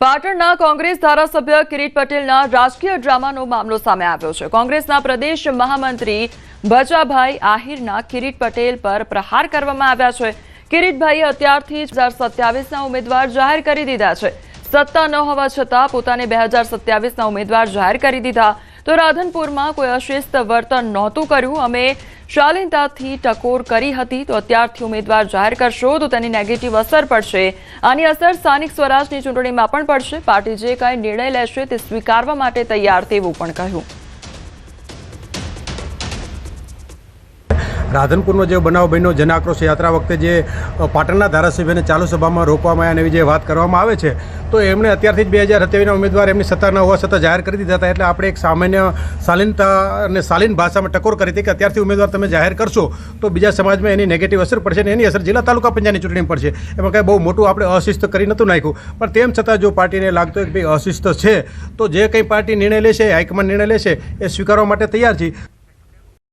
પાટણના કોંગ્રેસ ધારાસભ્ય કિરીટ પટેલના રાજકીય ડ્રામાનો મામલો સામે આવ્યો છે. કોંગ્રેસના પ્રદેશ મહામંત્રી ભજાભાઈ આહિરના કિરીટ પટેલ પર પ્રહાર કરવામાં આવ્યા છે. કિરીટભાઈએ અત્યારથી જ હજાર સત્યાવીસના ઉમેદવાર જાહેર કરી દીધા છે. સત્તા ન હોવા છતાં પોતાને બે હજાર સત્યાવીસના ઉમેદવાર જાહેર કરી દીધા તો રાધનપુરમાં કોઈ અશિસ્ત વર્તન નહોતું કર્યું. અમે શાલીનતાથી ટકોર કરી હતી. તો અત્યારથી ઉમેદવાર જાહેર કરશો તો તેની નેગેટિવ અસર પડશે. આની અસર સ્થાનિક સ્વરાજની ચૂંટણીમાં પણ પડશે. પાર્ટી જે કાંઈ નિર્ણય લેશે તે સ્વીકારવા માટે તૈયાર તેવું પણ કહ્યું. રાધનપુરનો જે બનાવ બન્યો જન આક્રોશ યાત્રા વખતે જે પાટણના ધારાસભ્યને ચાલુ સભામાં રોકવામાં આવ્યા એવી જે વાત કરવામાં આવે છે, તો એમણે અત્યારથી જ બે હજાર સત્યાવીસના ઉમેદવાર એમની સત્તા ન હોવા છતાં જાહેર કરી દીધા હતા. એટલે આપણે એક સામાન્ય શાલીનતા અને શાલીન ભાષામાં ટકોર કરી હતી કે અત્યારથી ઉમેદવાર તમે જાહેર કરશો, તો બીજા સમાજમાં એની નેગેટિવ અસર પડશે અને એની અસર જિલ્લા તાલુકા પંચાયતની ચૂંટણી પડશે એમાં કાંઈ બહુ મોટું આપણે અશિસ્ત કરી નહોતું નાખ્યું. પણ તેમ છતાં જો પાર્ટીને લાગતું કે ભાઈ અશિસ્ત છે, તો જે કંઈ પાર્ટી નિર્ણય લેશે, હાઈકમાન્ડ નિર્ણય લેશે, એ સ્વીકારવા માટે તૈયાર છે.